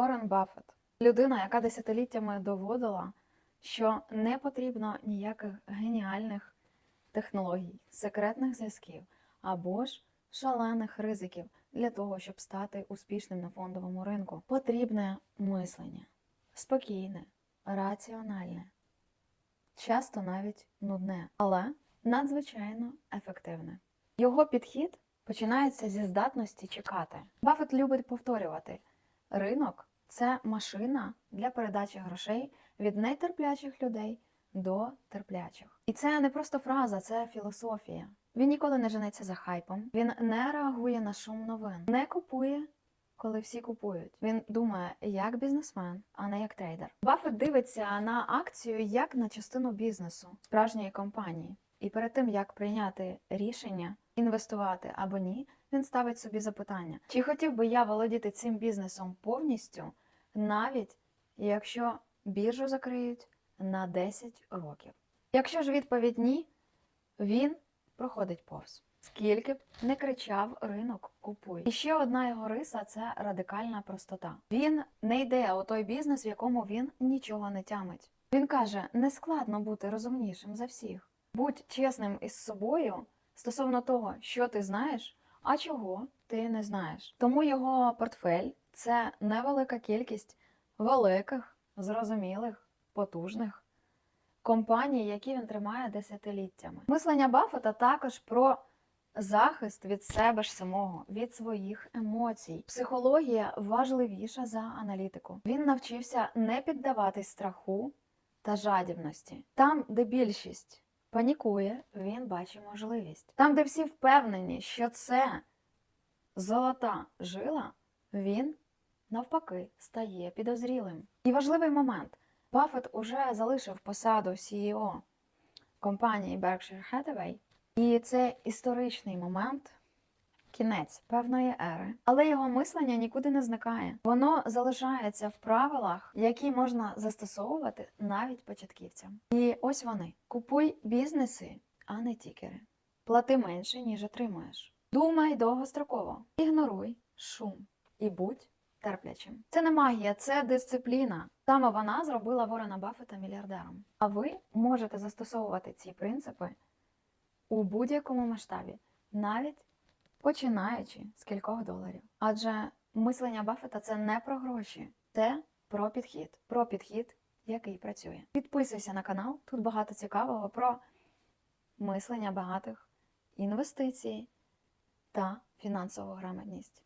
Уоррен Баффет людина, яка десятиліттями доводила, що не потрібно ніяких геніальних технологій, секретних зв'язків або ж шалених ризиків для того, щоб стати успішним на фондовому ринку. Потрібне мислення спокійне, раціональне, часто навіть нудне, але надзвичайно ефективне. Його підхід починається зі здатності чекати. Баффет любить повторювати: ринок це машина для передачі грошей від нетерплячих людей до терплячих. І це не просто фраза, це філософія. Він ніколи не женеться за хайпом, він не реагує на шум новин, не купує, коли всі купують. Він думає як бізнесмен, а не як трейдер. Баффет дивиться на акцію як на частину бізнесу справжньої компанії. І перед тим як прийняти рішення інвестувати або ні, він ставить собі запитання: чи хотів би я володіти цим бізнесом повністю, навіть якщо біржу закриють на 10 років. Якщо ж відповідь ні, він проходить повз. Скільки б не кричав ринок купуй. І ще одна його риса це радикальна простота. Він не йде у той бізнес, в якому він нічого не тямить. Він каже: не складно бути розумнішим за всіх. Будь чесним із собою стосовно того, що ти знаєш, а чого ти не знаєш. Тому його портфель це невелика кількість великих, зрозумілих, потужних компаній, які він тримає десятиліттями. Мислення Баффета також про захист від себе ж самого, від своїх емоцій. Психологія важливіша за аналітику. Він навчився не піддаватись страху та жадібності. Там, де більшість панікує, він бачить можливість. Там, де всі впевнені, що це золота жила, він навпаки стає підозрілим. І важливий момент: Баффет уже залишив посаду CEO компанії Berkshire Hathaway, і це історичний момент. Кінець певної ери, але його мислення нікуди не зникає. Воно залишається в правилах, які можна застосовувати навіть початківцям. І ось вони: купуй бізнеси, а не тікери. Плати менше, ніж отримуєш. Думай довгостроково, ігноруй шум і будь терплячим. Це не магія, це дисципліна. Саме вона зробила Ворена Баффета мільярдером. А ви можете застосовувати ці принципи у будь-якому масштабі, навіть починаючи з кількох доларів. Адже мислення Баффета це не про гроші, це про підхід, про підхід, який працює. Підписуйся на канал, тут багато цікавого про мислення багатих, інвестицій та фінансову грамотність.